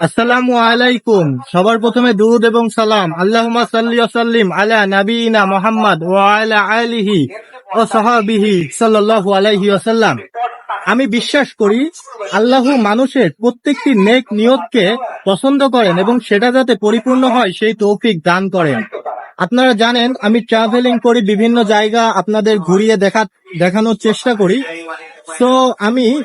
আসসালামু আলাইকুম। সবার প্রথমে দুরুদ এবং সালাম। আল্লাহুম্মা সাল্লি ওয়া সাল্লিম আলা নাবিয়িনা মুহাম্মদ ওয়া আলা আলিহি ওয়া সাহাবিহি সাল্লাল্লাহু আলাইহি ওয়াসাল্লাম। আমি বিশ্বাস করি আল্লাহ মানুষের প্রত্যেকটি নেক নিয়তকে পছন্দ করেন এবং সেটা যাতে পরিপূর্ণ হয় সেই তৌফিক দান করেন। আপনারা জানেন, আমি ট্রাভেলিং করি বিভিন্ন জায়গা আপনাদের ঘুরিয়ে দেখা, দেখানোর চেষ্টা করি। তো আমি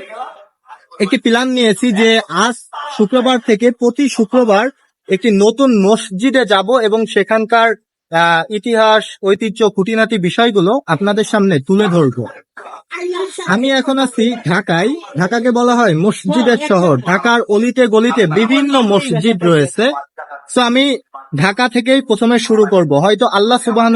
একটি প্ল্যান নিয়েছি যে আজ শুক্রবার থেকে প্রতি শুক্রবার একটি নতুন মসজিদে যাব এবং সেখানকার ইতিহাস, ঐতিহ্য, খুঁটিনাটি বিষয়গুলো আপনাদের সামনে তুলে ধরবো। আমি এখন আছি ঢাকায়। ঢাকাকে বলা হয় মসজিদের শহর। ঢাকার অলিতে গলিতে বিভিন্ন মসজিদ রয়েছে। তো আমি ঢাকা থেকেই প্রথমে শুরু করব। হয়তো আল্লাহ সুবাহ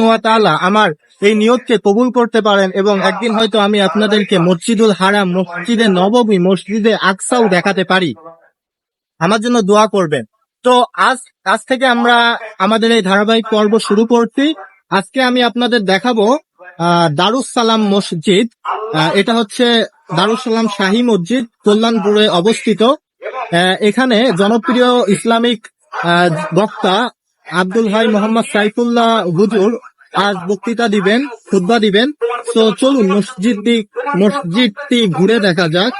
আমার এই নিয়তকে কবুল করতে পারেন এবং একদিন হয়তো আমি আপনাদেরকে মসজিদুল হারাম, মসজিদে নবমী, মসজিদে আকসাও দেখাতে পারি। আমার জন্য দোয়া করবেন। তো আজ আজ থেকে আমরা আমাদের এই ধারাবাহিক পর্ব শুরু করছি। আজকে আমি আপনাদের দেখাবো দারুস সালাম মসজিদ। এটা হচ্ছে দারুস সালাম শাহী মসজিদ, কল্যাণপুরে অবস্থিত। এখানে জনপ্রিয় ইসলামিক বক্তা আব্দুল হাই মোহাম্মদ সাইফুল্লাহ হুজুর আজ বক্তৃতা দিবেন, খুতবা দিবেন। তো চলুন মসজিদটি মসজিদটি ঘুরে দেখা যাক।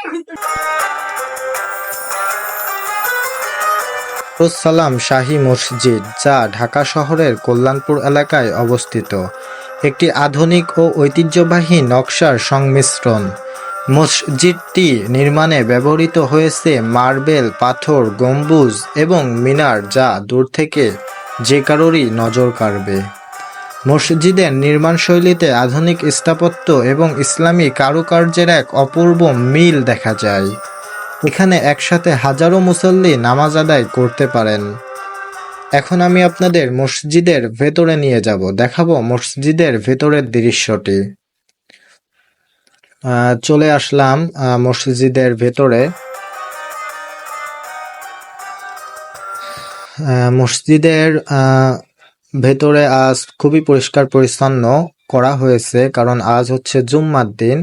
সালাম শাহী মসজিদ, যা ঢাকা শহরের কল্যাণপুর এলাকায় অবস্থিত। একটি আধুনিক ও ঐতিহ্যবাহী নকশার সংমিশ্রণ। মসজিদটি নির্মাণে ব্যবহৃত হয়েছে মার্বেল, পাথর, গম্বুজ এবং মিনার, যা দূর থেকে যে কারোরই নজর কাড়বে। মসজিদের নির্মাণশৈলীতে আধুনিক স্থাপত্য এবং ইসলামী কারুকার্যের এক অপূর্ব মিল দেখা যায়। এখানে একসাথে হাজারো মুসল্লি নামাজ আদায় করতে পারেন। এখন আমি আপনাদের মসজিদের ভেতরে নিয়ে যাব। দেখাবো মসজিদের ভেতরের দৃশ্যটি। চলে আসলাম মসজিদের ভেতরে। মসজিদের ভেতরে আজ খুবই পরিষ্কার পরিচ্ছন্ন করা হয়েছে, কারণ আজ হচ্ছে জুম্মার দিন।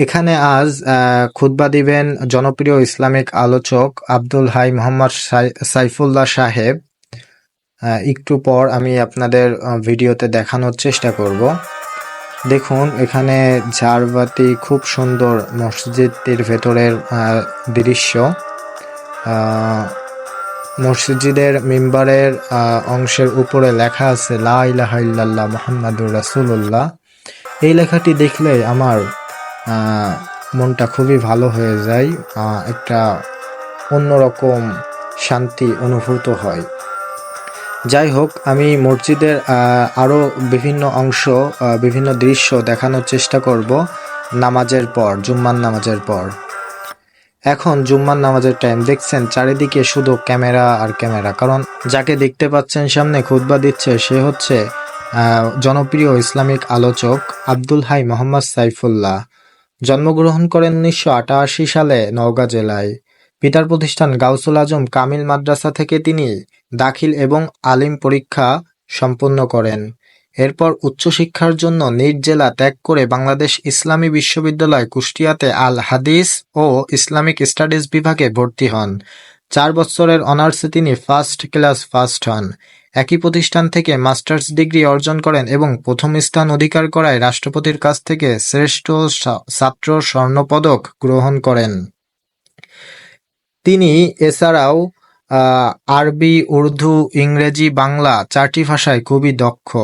এখানে আজ খুতবা দিবেন জনপ্রিয় ইসলামিক আলোচক আব্দুল হাই মোহাম্মদ সাই- সাইফুল্লাহ সাহেব। একটু পর আমি আপনাদের ভিডিওতে দেখানোর চেষ্টা করব। দেখুন, এখানে ঝাড়বাতি খুব সুন্দর মসজিদটির ভেতরের দৃশ্য। মসজিদের মেম্বারের অংশের উপরে লেখা আছে, লা ইলাহা ইল্লাল্লাহ মুহাম্মাদুর রাসূলুল্লাহ। এই লেখাটি দেখলে আমার মনটা খুবই ভালো হয়ে যায় একটা অন্যরকম শান্তি অনুভূত হয়। যাই হোক আমি মসজিদের আহ, আরও বিভিন্ন অংশ বিভিন্ন দৃশ্য দেখানোর চেষ্টা করব নামাজের পর জুম্মান নামাজের পর। এখন জুম্মান নামাজের টাইম দেখছেন চারিদিকে শুধু ক্যামেরা আর ক্যামেরা কারণ যাকে দেখতে পাচ্ছেন সামনে খুতবা দিচ্ছে সে হচ্ছে জনপ্রিয় ইসলামিক আলোচক আব্দুল হাই মোহাম্মদ সাইফুল্লাহ। জন্মগ্রহণ করেন উনিশশো আটাশি সালে নওগাঁ জেলায়। পিতার প্রতিষ্ঠান গাউসুল আজম কামিল মাদ্রাসা থেকে তিনি দাখিল এবং আলিম পরীক্ষা সম্পন্ন করেন। এরপর উচ্চশিক্ষার জন্য নিজ জেলা ত্যাগ করে বাংলাদেশ ইসলামী বিশ্ববিদ্যালয় কুষ্টিয়াতে আল হাদিস ও ইসলামিক স্টাডিজ বিভাগে ভর্তি হন। চার বছরের অনার্সে তিনি ফার্স্ট ক্লাস ফার্স্ট হন। একই প্রতিষ্ঠান থেকে মাস্টার্স ডিগ্রি অর্জন করেন এবং প্রথম স্থান অধিকার করায় রাষ্ট্রপতির কাছ থেকে শ্রেষ্ঠ ছাত্র স্বর্ণপদক গ্রহণ করেন। তিনি এছাড়াও আরবি, উর্দু, ইংরেজি, বাংলা চারটি ভাষায় খুবই দক্ষ।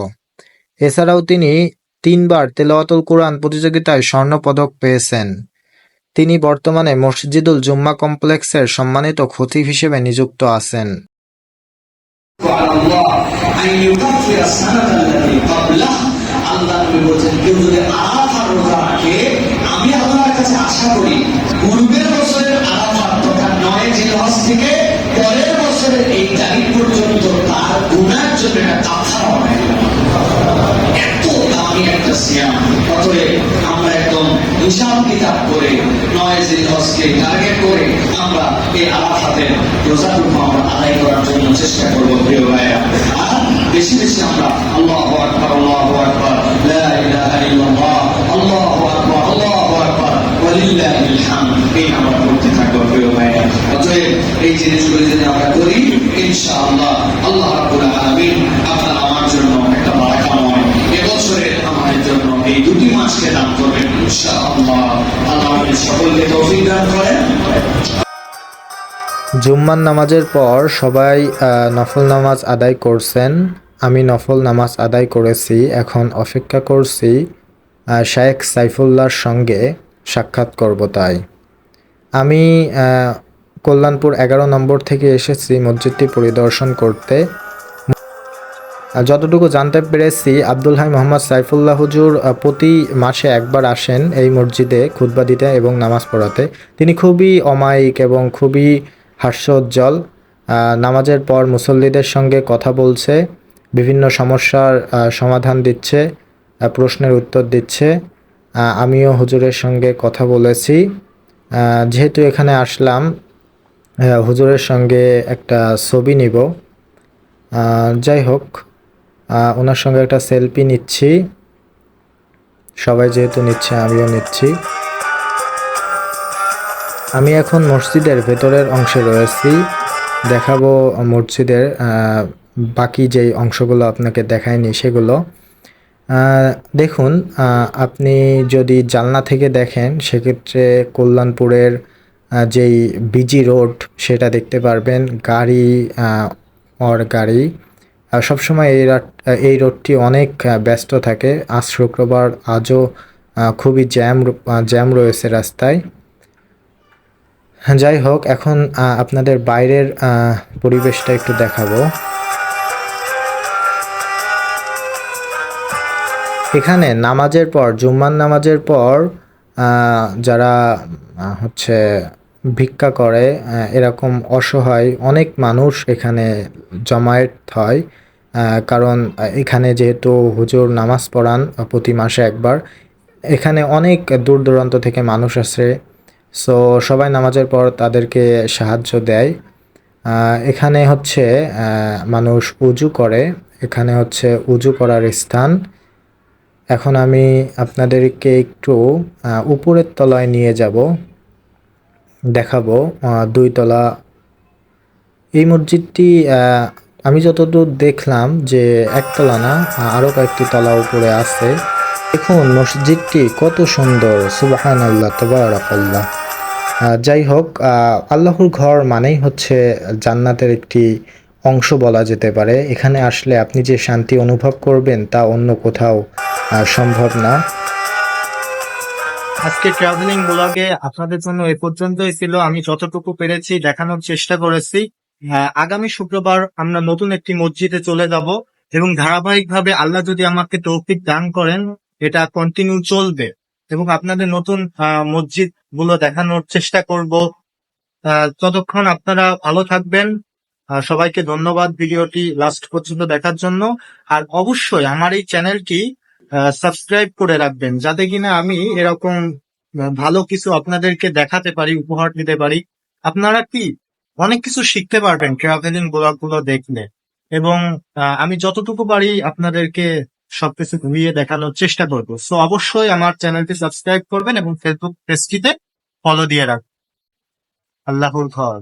এছাড়াও তিনি তিনবার তেলাওয়াতুল কোরআন প্রতিযোগিতায় স্বর্ণপদক পেয়েছেন। তিনি বর্তমানে মসজিদুল জুম্মা কমপ্লেক্সের সম্মানিত খতিব হিসেবে নিযুক্ত আছেন। আল্লাহ নবী বলছেন, কেউ যদি আরাফার রোজা রাখে, আমি আল্লাহর কাছে আশা করি, পূর্বের বছরের আরাফার তথা নয় জিলহজ থেকে পরের বছরের এই তারিখ পর্যন্ত তার গুণার জন্য একটা কাফারা বানাই এত দামি একটা সিয়াম। অতএব আমরা একদম হিসাব কিতাব করে, নয় জিলহজকে টার্গেট করে আমরা এই আরাফাতের রোজাটুকু আমরা আদায় করার জন্য চেষ্টা করব। বেশি আমরা আল্লাহ আকবর আল্লাহ আকবর। লা ইলাহা ইল্লাল্লাহ। আল্লাহু আকবর আল্লাহু আকবর। ওয়ালিল্লাহিল হামদ এই আমরা করতে প্রিয় ভাইরা অতএব এই জিনিসগুলি যদি আমরা করি, ইনশাআল্লাহ আল্লাহ রাব্বুল আলামিন আমার জন্য একটা আমাদের জন্য এই দুটি মাসকে দান করবেন, ইনশাআল্লাহ। আল্লাহ আমাদের সকলকে তৌফিক দান করেন। নামাজের পর সবাই নফল নামাজ আদায় করছেন। আমি নফল নামাজ আদায় করেছি, এখন অপেক্ষা করছি শায়েখ সাইফুল্লাহর সঙ্গে সাক্ষাৎ করব তাই। আমি কল্যাণপুর এগারো নম্বর থেকে এসেছি মসজিদটি পরিদর্শন করতে। যতটুকু জানতে পেরেছি, আব্দুল হাই মোহাম্মদ সাইফুল্লাহ হুজুর প্রতি মাসে একবার আসেন এই মসজিদে খুতবা দিতে এবং নামাজ পড়াতে। তিনি খুবই অমায়িক এবং খুবই হাস্যোজ্জ্বল। নামাজের পর মুসল্লিদের সঙ্গে কথা বলছে। বিভিন্ন সমস্যার সমাধান দিচ্ছে প্রশ্নের উত্তর দিচ্ছে। আমিও হুজুরের সঙ্গে কথা বলেছি। যেহেতু এখানে আসলাম হুজুরের সঙ্গে একটা ছবি নিব। যাই হোক ওনার সঙ্গে একটা সেলফি নিচ্ছি। সবাই যেহেতু নিচ্ছে, আমিও নিচ্ছি। আমি এখন মসজিদের ভেতরের অংশে রয়েছি। দেখাবো মসজিদের বাকি যেই অংশগুলো আপনাকে দেখায়নি সেগুলো। দেখুন আপনি যদি জানলা থেকে দেখেন, সেক্ষেত্রে কল্যাণপুরের যেই বিজি রোড, সেটা দেখতে পারবেন। গাড়ি অর গাড়ি। সবসময় এই এই রোডটি অনেক ব্যস্ত থাকে। আজ শুক্রবার, আজও খুবই জ্যাম জ্যাম রয়েছে রাস্তায়। যাই হোক, এখন আপনাদের বাইরের পরিবেশটা একটু দেখাবো। এখানে নামাজের পর, জুম্মার নামাজের পর যারা হচ্ছে ভিক্ষা করে এরকম অসহায় অনেক মানুষ এখানে জমায়েত হয় কারণ এখানে যেহেতু হুজুর নামাজ পড়ান প্রতি মাসে একবার, এখানে অনেক দূর দূরান্ত থেকে মানুষ আসে, সো সবাই নামাজের পর তাদেরকে সাহায্য দেয়। এখানে হচ্ছে মানুষ উজু করে, এখানে হচ্ছে উজু করার স্থান। এখন আমি আপনাদেরকে একটু উপরের তলায় নিয়ে যাব। দেখাবো দুই তলা। এই মসজিদটি আমি যতদূর দেখলাম যে একতলা না আরও কয়েকটি তলা উপরে আছে। দেখুন মসজিদটি কত সুন্দর সুবাহান আল্লাহ তবরাকাল্লাহ যাই হোক আল্লাহর ঘর মানেই হচ্ছে জান্নাতের একটি অংশ বলা যেতে পারে। এখানে আসলে আপনি যে শান্তি অনুভব করবেন তা অন্য কোথাও সম্ভব না। আজকে ট্রাভেলিং ব্লগে আপনাদের জন্য এ পর্যন্তই ছিল। আমি যতটুকু পেরেছি দেখানোর চেষ্টা করেছি। আগামী শুক্রবার আমরা নতুন একটি মসজিদে চলে যাব এবং ধারাবাহিকভাবে আল্লাহ যদি আমাকে তৌফিক দান করেন, এটা কন্টিনিউ চলবে এবং আপনাদের নতুন মসজিদগুলো দেখানোর চেষ্টা করব। ততক্ষণ আপনারা ভালো থাকবেন। সবাইকে ধন্যবাদ ভিডিওটি লাস্ট পর্যন্ত দেখার জন্য। আর অবশ্যই আমার এই চ্যানেলটি সাবস্ক্রাইব করে রাখবেন, যাতে কিনা আমি এরকম ভালো কিছু আপনাদেরকে দেখাতে পারি, উপহার দিতে পারি। আপনারা কি অনেক কিছু শিখতে পারবেন ট্রাভেলিং ব্লগগুলো দেখলে। এবং আমি যতটুকু পারি আপনাদেরকে সবকিছু ঘুরিয়ে দেখানোর চেষ্টা করব। সো অবশ্যই আমার চ্যানেলটি সাবস্ক্রাইব করবেন এবং ফেসবুক পেজটিতে ফলো দিয়ে রাখবেন। আল্লাহর ঘর